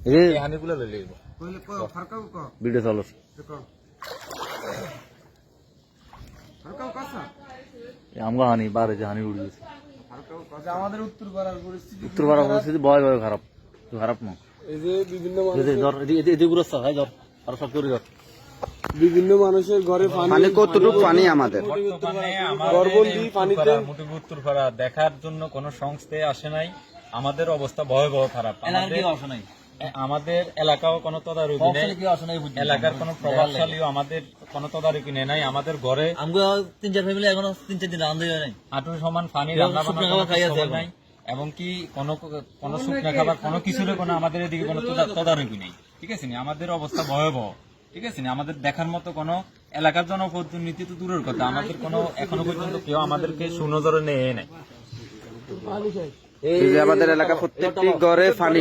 এই এই লই লইব। কইলে ক ফারকাও ক ভিডিও চলো ক ফারকাও কাসা আমগো হানি বারে যে হানি উড়ে গেছে। ফারকাও কাসা আমাদের উত্তর পাড়ার পরিস্থিতি উত্তর পাড়া পরিস্থিতি ভয় ভয় খারাপ। খারাপ না। এই যে বিভিন্ন এই যে ধর এদিকে এদিকে এদিকে ভাই ধর আর সব করে ধর বিভিন্ন মানুষের ঘরে পানি কতটুকু পানি আমাদের? উত্তরপাড়া, দেখার জন্য কোনো সংস্থায় আসে নাই। আমাদের অবস্থা ভয়াবহ খারাপ। আমাদের- নাই। আমাদের এলাকাও কোনো তদারকি নেই। এলাকার কোনো প্রভাবশালীও আমাদের কোনো তদারকি নেই নাই। আমাদের ঘরে আমগো তিন চার ফ্যামিলি এখনও তিন চার দিন রান্ধে নাই। হাঁটুর সমান পানি রান্না বান্না খাবার খাই আছে এখন। নাই এবং কি কোনো কোনো শুকনো খাবার কোনো কিছুর কোনো আমাদের এদিকে কোনো তদারকি নেই। ঠিক আছে আমাদের অবস্থা ভয়াবহ। ঠিক আছে আমাদের দেখার মতো কোনো এলাকার জনপ্রতিনিধি তো দূরের কথা। আমাদের কোনো এখনও পর্যন্ত কেউ আমাদেরকে সুনজরে নেয় নাই। এই যে আমাদের এলাকা প্রত্যেকটি ঘরে পানি